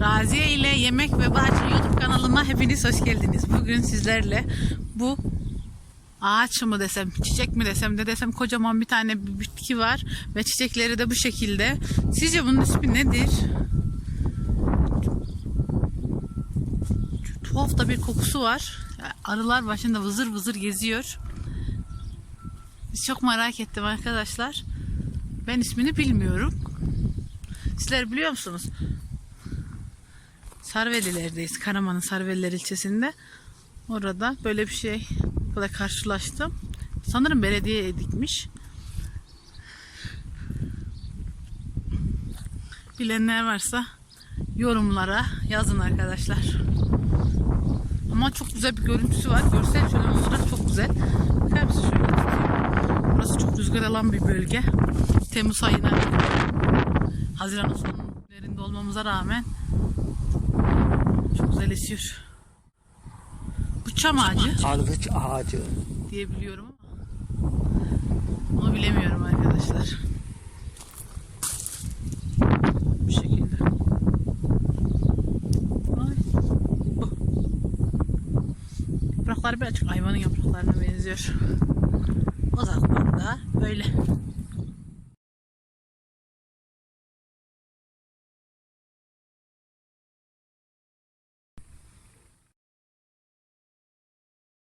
Raziye ile Yemek ve Bahçe YouTube kanalıma hepiniz hoş geldiniz. Bugün sizlerle bu ağaç mı desem, çiçek mi desem ne desem kocaman bir tane bir bitki var ve çiçekleri de bu şekilde. Sizce bunun ismi nedir? Tuhaf da bir kokusu var. Arılar başında vızır vızır geziyor. Biz çok merak ettim arkadaşlar. Ben ismini bilmiyorum. Sizler biliyor musunuz? Sarveliler'deyiz. Karaman'ın Sarveliler ilçesinde. Orada böyle bir şey böyle karşılaştım. Sanırım belediye dikmiş. Bilenler varsa yorumlara yazın arkadaşlar. Ama çok güzel bir görüntüsü var. Görsel şöyle manzara çok güzel. Bakar mısın şöyle tutayım. Burası çok rüzgar alan bir bölge. Temmuz ayına Haziran sonlarında olmamıza rağmen çok güzel esiyor. Bu çam ağacı Ardıç ağacı. diye biliyorum ama onu bilemiyorum arkadaşlar. Bu şekilde. Ay, bu. Yaprakları birazcık hayvanın yapraklarına benziyor. Uzaktan da böyle.